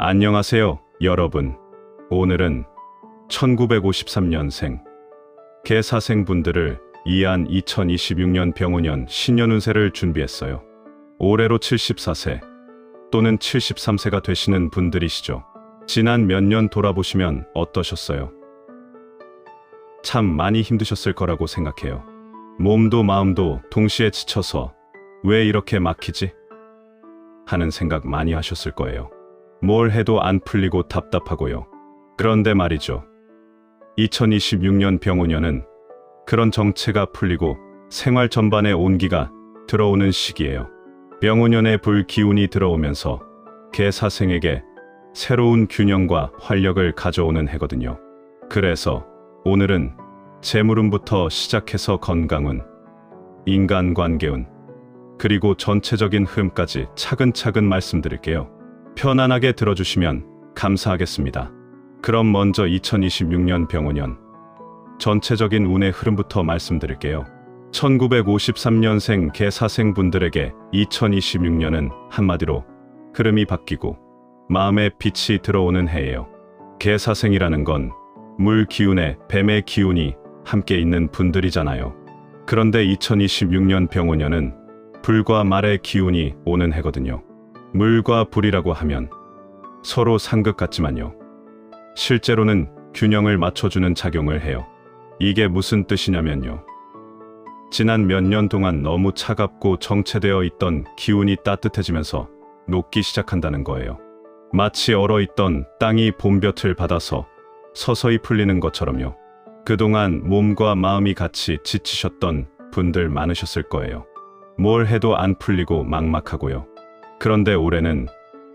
안녕하세요, 여러분. 오늘은 1953년생 개사생분들을 이해한 2026년 병원년 신년운세를 준비했어요. 올해로 74세 또는 73세가 되시는 분들이시죠. 지난 몇 년 돌아보시면 어떠셨어요? 참 많이 힘드셨을 거라고 생각해요. 몸도 마음도 동시에 지쳐서 왜 이렇게 막히지? 하는 생각 많이 하셨을 거예요. 뭘 해도 안 풀리고 답답하고요. 그런데 말이죠. 2026년 병원년은 그런 정체가 풀리고 생활 전반에 온기가 들어오는 시기예요. 병원년의 불기운이 들어오면서 개사생에게 새로운 균형과 활력을 가져오는 해거든요. 그래서 오늘은 재물운부터 시작해서 건강운, 인간관계운, 그리고 전체적인 흐름까지 차근차근 말씀드릴게요. 편안하게 들어주시면 감사하겠습니다. 그럼 먼저 2026년 병원년 전체적인 운의 흐름부터 말씀드릴게요. 1953년생 개사생분들에게 2026년은 한마디로 흐름이 바뀌고 마음의 빛이 들어오는 해예요. 개사생이라는 건 물 기운에 뱀의 기운이 함께 있는 분들이잖아요. 그런데 2026년 병원년은 불과 말의 기운이 오는 해거든요. 물과 불이라고 하면 서로 상극 같지만요. 실제로는 균형을 맞춰주는 작용을 해요. 이게 무슨 뜻이냐면요. 지난 몇 년 동안 너무 차갑고 정체되어 있던 기운이 따뜻해지면서 녹기 시작한다는 거예요. 마치 얼어있던 땅이 봄볕을 받아서 서서히 풀리는 것처럼요. 그동안 몸과 마음이 같이 지치셨던 분들 많으셨을 거예요. 뭘 해도 안 풀리고 막막하고요. 그런데 올해는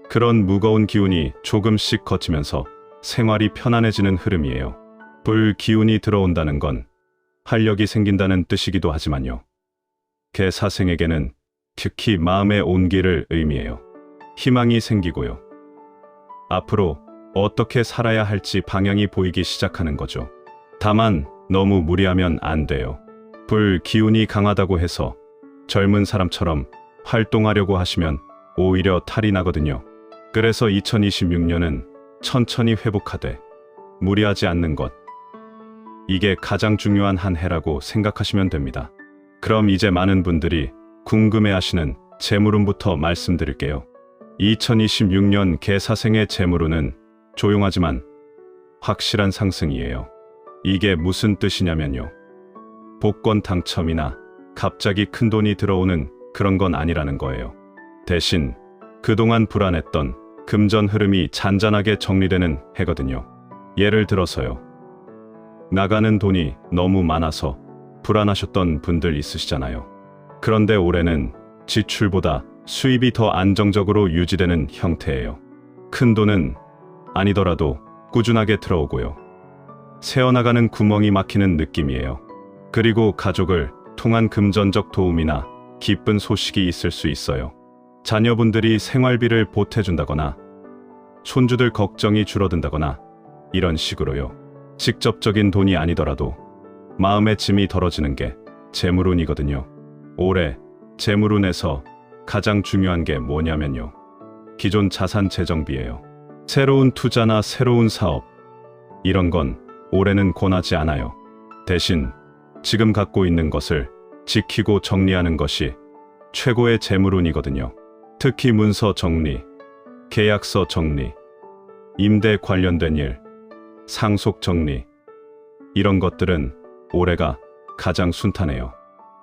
그런 무거운 기운이 조금씩 거치면서 생활이 편안해지는 흐름이에요. 불 기운이 들어온다는 건 활력이 생긴다는 뜻이기도 하지만요. 개 사생에게는 특히 마음의 온기를 의미해요. 희망이 생기고요. 앞으로 어떻게 살아야 할지 방향이 보이기 시작하는 거죠. 다만 너무 무리하면 안 돼요. 불 기운이 강하다고 해서 젊은 사람처럼 활동하려고 하시면 오히려 탈이 나거든요. 그래서 2026년은 천천히 회복하되 무리하지 않는 것. 이게 가장 중요한 한 해라고 생각하시면 됩니다. 그럼 이제 많은 분들이 궁금해 하시는 재물운부터 말씀드릴게요. 2026년 개사생의 재물운은 조용하지만 확실한 상승이에요. 이게 무슨 뜻이냐면요. 복권 당첨이나 갑자기 큰 돈이 들어오는 그런 건 아니라는 거예요. 대신 그동안 불안했던 금전 흐름이 잔잔하게 정리되는 해거든요. 예를 들어서요. 나가는 돈이 너무 많아서 불안하셨던 분들 있으시잖아요. 그런데 올해는 지출보다 수입이 더 안정적으로 유지되는 형태예요. 큰 돈은 아니더라도 꾸준하게 들어오고요. 새어나가는 구멍이 막히는 느낌이에요. 그리고 가족을 통한 금전적 도움이나 기쁜 소식이 있을 수 있어요. 자녀분들이 생활비를 보태준다거나 손주들 걱정이 줄어든다거나 이런 식으로요. 직접적인 돈이 아니더라도 마음의 짐이 덜어지는 게 재물운이거든요. 올해 재물운에서 가장 중요한 게 뭐냐면요. 기존 자산 재정비예요. 새로운 투자나 새로운 사업 이런 건 올해는 권하지 않아요. 대신 지금 갖고 있는 것을 지키고 정리하는 것이 최고의 재물운이거든요. 특히 문서 정리, 계약서 정리, 임대 관련된 일, 상속 정리 이런 것들은 올해가 가장 순탄해요.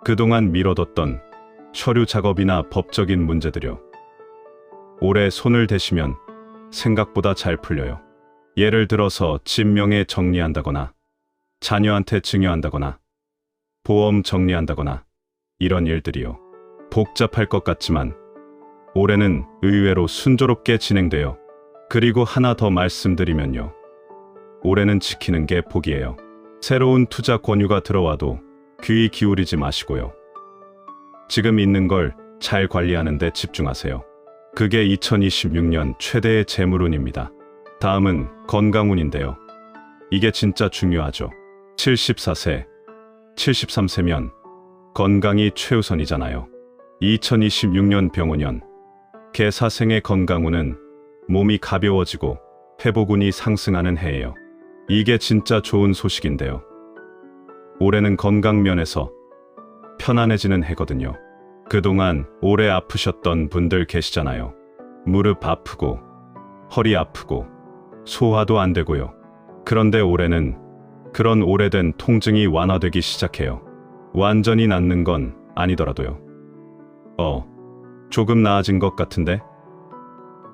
그동안 미뤄뒀던 서류 작업이나 법적인 문제들요. 올해 손을 대시면 생각보다 잘 풀려요. 예를 들어서 진명에 정리한다거나 자녀한테 증여한다거나 보험 정리한다거나 이런 일들이요. 복잡할 것 같지만 올해는 의외로 순조롭게 진행돼요. 그리고 하나 더 말씀드리면요. 올해는 지키는 게 복이에요. 새로운 투자 권유가 들어와도 귀 기울이지 마시고요. 지금 있는 걸 잘 관리하는 데 집중하세요. 그게 2026년 최대의 재물운입니다. 다음은 건강운인데요. 이게 진짜 중요하죠. 74세, 73세면 건강이 최우선이잖아요. 2026년 병원년 개사생의 건강운은 몸이 가벼워지고 회복운이 상승하는 해예요. 이게 진짜 좋은 소식인데요. 올해는 건강 면에서 편안해지는 해거든요. 그동안 오래 아프셨던 분들 계시잖아요. 무릎 아프고, 허리 아프고, 소화도 안 되고요. 그런데 올해는 그런 오래된 통증이 완화되기 시작해요. 완전히 낫는 건 아니더라도요. 어, 조금 나아진 것 같은데?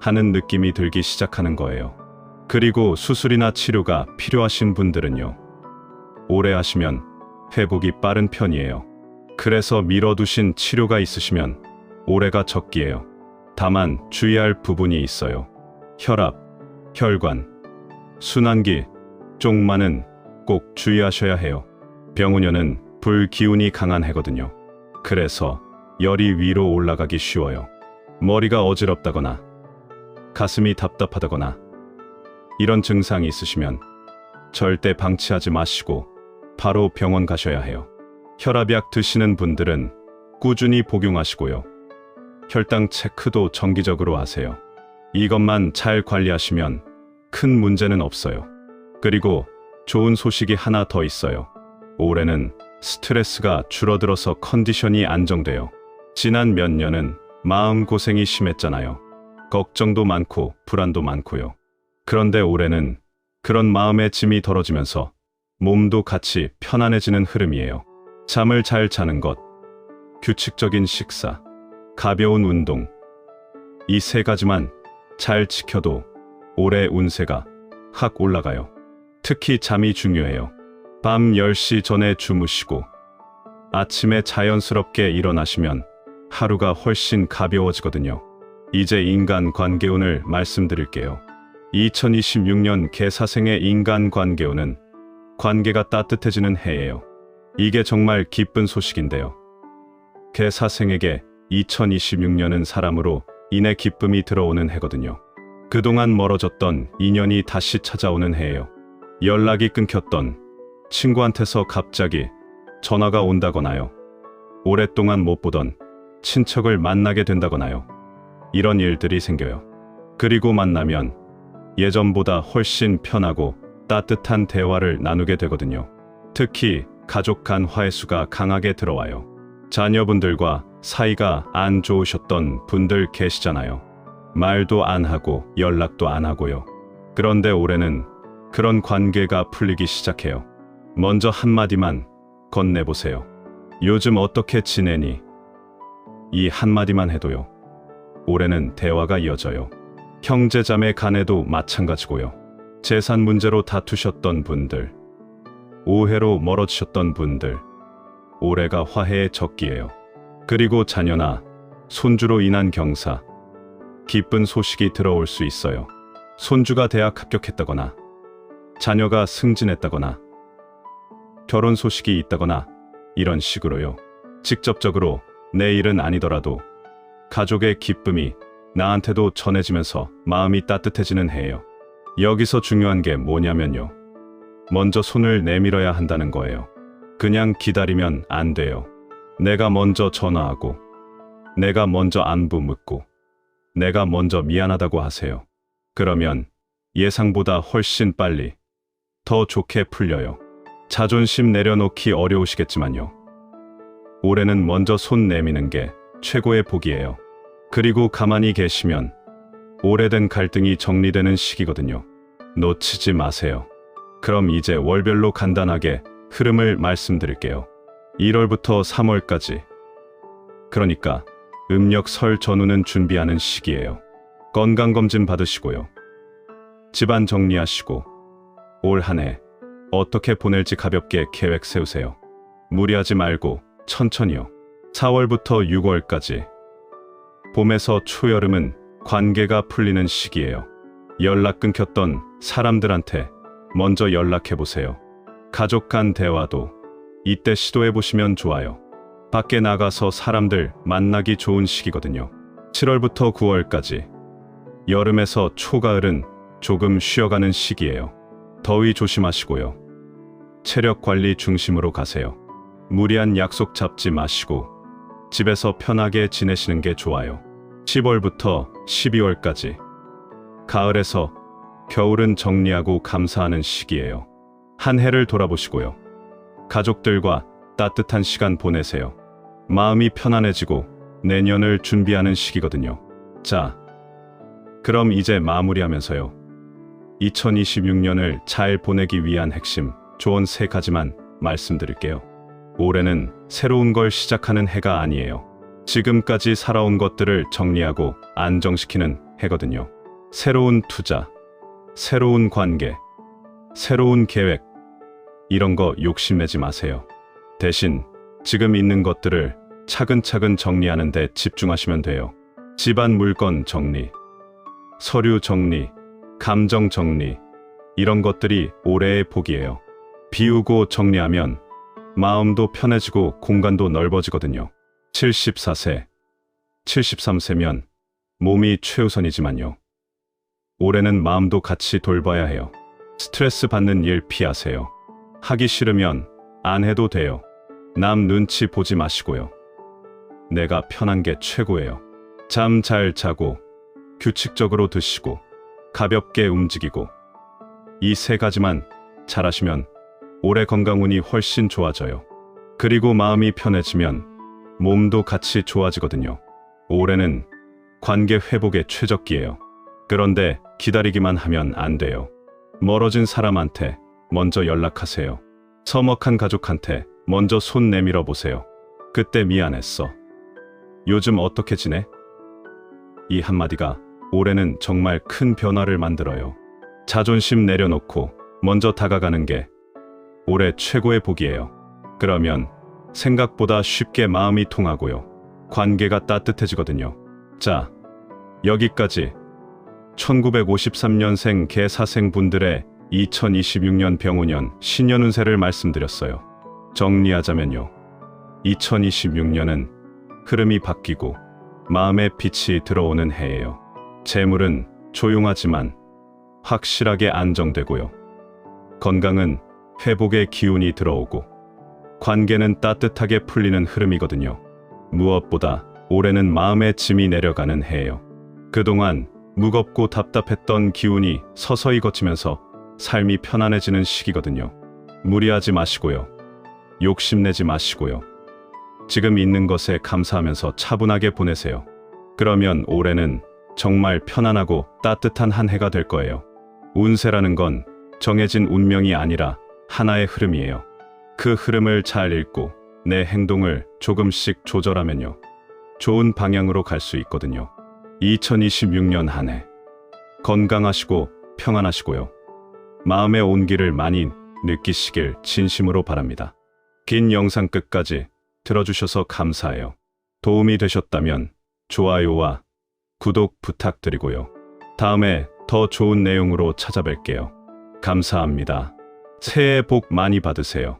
하는 느낌이 들기 시작하는 거예요. 그리고 수술이나 치료가 필요하신 분들은요. 오래 하시면 회복이 빠른 편이에요. 그래서 미뤄두신 치료가 있으시면 올해가 적기예요. 다만 주의할 부분이 있어요. 혈압, 혈관, 순환기, 쪽만은 꼭 주의하셔야 해요. 병우년은 불기운이 강한 해거든요. 그래서 열이 위로 올라가기 쉬워요. 머리가 어지럽다거나 가슴이 답답하다거나 이런 증상이 있으시면 절대 방치하지 마시고 바로 병원 가셔야 해요. 혈압약 드시는 분들은 꾸준히 복용하시고요. 혈당 체크도 정기적으로 하세요. 이것만 잘 관리하시면 큰 문제는 없어요. 그리고 좋은 소식이 하나 더 있어요. 올해는 스트레스가 줄어들어서 컨디션이 안정돼요. 지난 몇 년은 마음고생이 심했잖아요. 걱정도 많고 불안도 많고요. 그런데 올해는 그런 마음의 짐이 덜어지면서 몸도 같이 편안해지는 흐름이에요. 잠을 잘 자는 것, 규칙적인 식사, 가벼운 운동. 이 세 가지만 잘 지켜도 올해 운세가 확 올라가요. 특히 잠이 중요해요. 밤 10시 전에 주무시고 아침에 자연스럽게 일어나시면 하루가 훨씬 가벼워지거든요. 이제 인간 관계운을 말씀드릴게요. 2026년 개사생의 인간 관계운은 관계가 따뜻해지는 해예요. 이게 정말 기쁜 소식인데요. 개사생에게 2026년은 사람으로 인해 기쁨이 들어오는 해거든요. 그동안 멀어졌던 인연이 다시 찾아오는 해예요. 연락이 끊겼던 친구한테서 갑자기 전화가 온다거나요. 오랫동안 못 보던 친척을 만나게 된다거나요. 이런 일들이 생겨요. 그리고 만나면 예전보다 훨씬 편하고 따뜻한 대화를 나누게 되거든요. 특히 가족 간 화해수가 강하게 들어와요. 자녀분들과 사이가 안 좋으셨던 분들 계시잖아요. 말도 안 하고 연락도 안 하고요. 그런데 올해는 그런 관계가 풀리기 시작해요. 먼저 한마디만 건네보세요. 요즘 어떻게 지내니? 이 한마디만 해도요. 올해는 대화가 이어져요. 형제자매 간에도 마찬가지고요. 재산 문제로 다투셨던 분들, 오해로 멀어지셨던 분들, 올해가 화해의 적기예요. 그리고 자녀나 손주로 인한 경사, 기쁜 소식이 들어올 수 있어요. 손주가 대학 합격했다거나, 자녀가 승진했다거나, 결혼 소식이 있다거나, 이런 식으로요. 직접적으로 내 일은 아니더라도 가족의 기쁨이 나한테도 전해지면서 마음이 따뜻해지는 해예요. 여기서 중요한 게 뭐냐면요. 먼저 손을 내밀어야 한다는 거예요. 그냥 기다리면 안 돼요. 내가 먼저 전화하고, 내가 먼저 안부 묻고, 내가 먼저 미안하다고 하세요. 그러면 예상보다 훨씬 빨리, 더 좋게 풀려요. 자존심 내려놓기 어려우시겠지만요. 올해는 먼저 손 내미는 게 최고의 복이에요. 그리고 가만히 계시면 오래된 갈등이 정리되는 시기거든요. 놓치지 마세요. 그럼 이제 월별로 간단하게 흐름을 말씀드릴게요. 1월부터 3월까지. 그러니까 음력 설 전후는 준비하는 시기예요. 건강검진 받으시고요. 집안 정리하시고 올 한 해 어떻게 보낼지 가볍게 계획 세우세요. 무리하지 말고 천천히요. 4월부터 6월까지. 봄에서 초여름은 관계가 풀리는 시기예요. 연락 끊겼던 사람들한테 먼저 연락해 보세요. 가족 간 대화도 이때 시도해 보시면 좋아요. 밖에 나가서 사람들 만나기 좋은 시기거든요. 7월부터 9월까지. 여름에서 초가을은 조금 쉬어가는 시기예요. 더위 조심하시고요. 체력 관리 중심으로 가세요. 무리한 약속 잡지 마시고 집에서 편하게 지내시는 게 좋아요. 10월부터 12월까지 가을에서 겨울은 정리하고 감사하는 시기예요. 한 해를 돌아보시고요. 가족들과 따뜻한 시간 보내세요. 마음이 편안해지고 내년을 준비하는 시기거든요. 자, 그럼 이제 마무리하면서요. 2026년을 잘 보내기 위한 핵심, 조언 세 가지만 말씀드릴게요. 올해는 새로운 걸 시작하는 해가 아니에요. 지금까지 살아온 것들을 정리하고 안정시키는 해거든요. 새로운 투자, 새로운 관계, 새로운 계획, 이런 거 욕심내지 마세요. 대신 지금 있는 것들을 차근차근 정리하는 데 집중하시면 돼요. 집안 물건 정리, 서류 정리, 감정 정리, 이런 것들이 올해의 복이에요. 비우고 정리하면 마음도 편해지고 공간도 넓어지거든요. 74세, 73세면 몸이 최우선이지만요. 올해는 마음도 같이 돌봐야 해요. 스트레스 받는 일 피하세요. 하기 싫으면 안 해도 돼요. 남 눈치 보지 마시고요. 내가 편한 게 최고예요. 잠 잘 자고, 규칙적으로 드시고, 가볍게 움직이고, 이 세 가지만 잘하시면 올해 건강운이 훨씬 좋아져요. 그리고 마음이 편해지면 몸도 같이 좋아지거든요. 올해는 관계 회복의 최적기예요. 그런데 기다리기만 하면 안 돼요. 멀어진 사람한테 먼저 연락하세요. 서먹한 가족한테 먼저 손 내밀어 보세요. 그때 미안했어. 요즘 어떻게 지내? 이 한마디가 올해는 정말 큰 변화를 만들어요. 자존심 내려놓고 먼저 다가가는 게 올해 최고의 복이에요. 그러면 생각보다 쉽게 마음이 통하고요. 관계가 따뜻해지거든요. 자, 여기까지 1953년생 개사생 분들의 2026년 병우년 신년 운세를 말씀드렸어요. 정리하자면요. 2026년은 흐름이 바뀌고 마음의 빛이 들어오는 해예요. 재물은 조용하지만 확실하게 안정되고요. 건강은 회복의 기운이 들어오고 관계는 따뜻하게 풀리는 흐름이거든요. 무엇보다 올해는 마음의 짐이 내려가는 해예요. 그동안 무겁고 답답했던 기운이 서서히 거치면서 삶이 편안해지는 시기거든요. 무리하지 마시고요. 욕심내지 마시고요. 지금 있는 것에 감사하면서 차분하게 보내세요. 그러면 올해는 정말 편안하고 따뜻한 한 해가 될 거예요. 운세라는 건 정해진 운명이 아니라 하나의 흐름이에요. 그 흐름을 잘 읽고 내 행동을 조금씩 조절하면요. 좋은 방향으로 갈 수 있거든요. 2026년 한 해. 건강하시고 평안하시고요. 마음의 온기를 많이 느끼시길 진심으로 바랍니다. 긴 영상 끝까지 들어주셔서 감사해요. 도움이 되셨다면 좋아요와 구독 부탁드리고요. 다음에 더 좋은 내용으로 찾아뵐게요. 감사합니다. 새해 복 많이 받으세요.